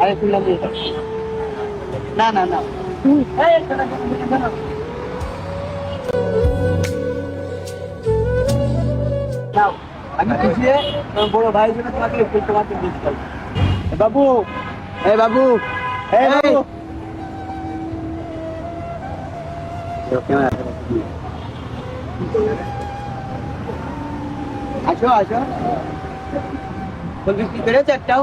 দিয়ে দাও। না না আমি বড় ভাইয়ের জন্য তোমাকে বাবু এই বাবু বাবু। আসো আসো। ফুল বিক্রি করেছ একটাও?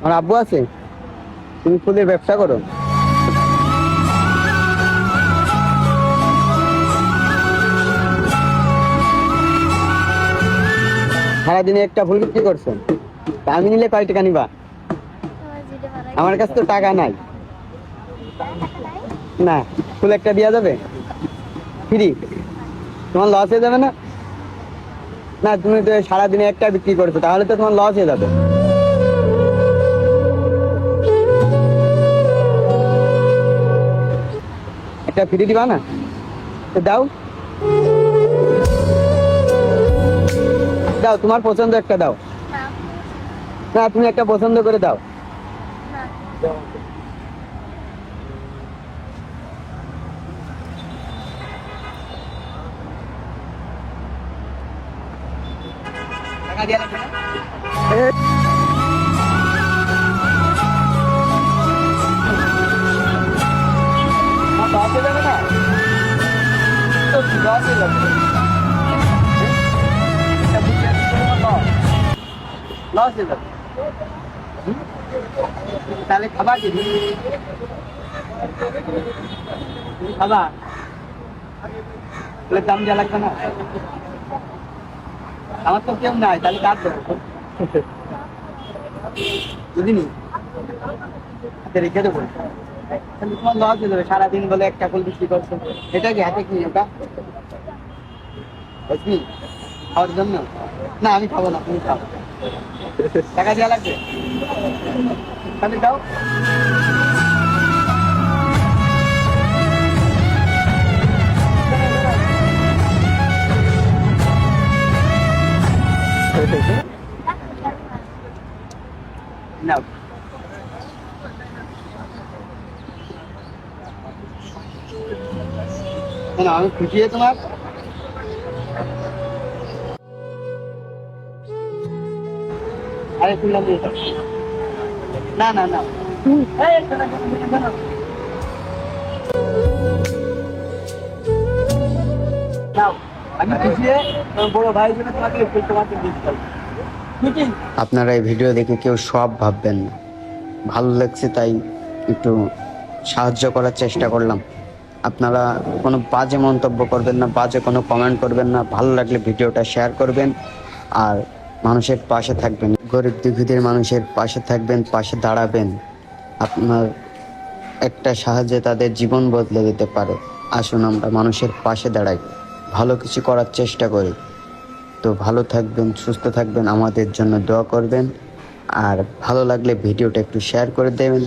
আমার আব্বু আছে, তুমি ফুলের ব্যবসা করো। সারাদিনে একটা ফুল বিক্রি করছ আমি নিলে কয় টাকা নিবা? আমার কাছে তো টাকা নাই। না, ফুল একটা দেওয়া যাবে? ফ্রি? তোমার লস হয়ে যাবে না? না, তুমি তো সারাদিনে একটা বিক্রি করছ, তাহলে তো তোমার লস হয়ে যাবে। একটা ফ্রি দিবা না? দাও। দাও, তোমার পছন্দ একটা দাও। না, তুমি একটা পছন্দ করে দাও। টাকা দিয়ে লস হয়ে যাবে? তাহলে খাবার কি খাবার তাহলে দাম দেওয়া লাগবে না আমার তো কেউ নাই তাহলে কার দেবো বুঝিনি রেখে দেবো তাহলে তোমার লস হয়ে যাবে, সারাদিন বলে একটা ফুল বিক্রি করছ। এটা কি হাতে কি ওটা বুঝলি খাওয়ার জন্য? না, আমি খাব না, তুমি খাও। টাকা দেওয়া লাগবে? তাহলে দাও। নাও কেন আমি খুশি হয়ে তোমার আরে তুললাম দিয়ে দাও। না না না এই, শোনো, শোনো, শোনো, শোনো। নাও, আমি খুশি হয়ে তোমার এই ফুল তোমাকে দিচ্ছি খুশি? আপনারা এই ভিডিও দেখে কেউ সব ভাববেন না। ভালো লাগছে, তাই একটু সাহায্য করার চেষ্টা করলাম। আপনারা কোনো বাজে মন্তব্য করবেন না, বাজে কোনো কমেন্ট করবেন না, ভালো লাগলে ভিডিওটা শেয়ার করবেন আর মানুষের পাশে থাকবেন। গরিব দুঃখীদের মানুষের পাশে থাকবেন, পাশে দাঁড়াবেন। আপনার একটা সাহায্যে তাদের জীবন বদলে দিতে পারে। আসুন আমরা মানুষের পাশে দাঁড়াই। ভালো কিছু করার চেষ্টা করি। তো ভালো থাকবেন, সুস্থ থাকবেন, আমাদের জন্য দোয়া করবেন। আর ভালো লাগলে ভিডিওটা একটু শেয়ার করে দেবেন।